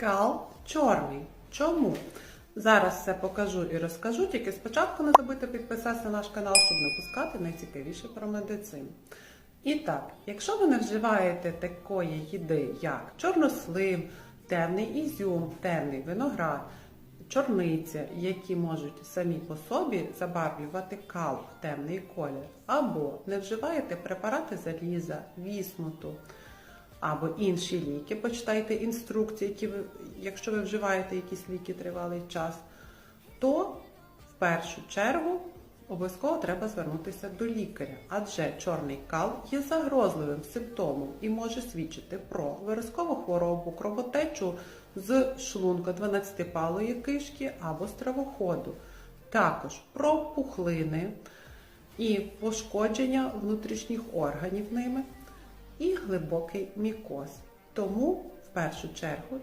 Кал чорний. Чому? Зараз все покажу і розкажу, тільки спочатку не забудьте підписатися на наш канал, щоб не пускати найцікавіше про медицину. І так, якщо ви не вживаєте такої їди, як чорнослив, темний ізюм, темний виноград, чорниця, які можуть самі по собі забарвлювати кал в темний колір, або не вживаєте препарати заліза, вісмуту, або інші ліки, почитайте інструкції, які ви, якщо ви вживаєте якісь ліки тривалий час, то в першу чергу обов'язково треба звернутися до лікаря, адже чорний кал є загрозливим симптомом і може свідчити про виразкову хворобу, кровотечу з шлунка 12-палої кишки або стравоходу, також про пухлини і пошкодження внутрішніх органів ними і глибокий мікоз. Тому в першу чергу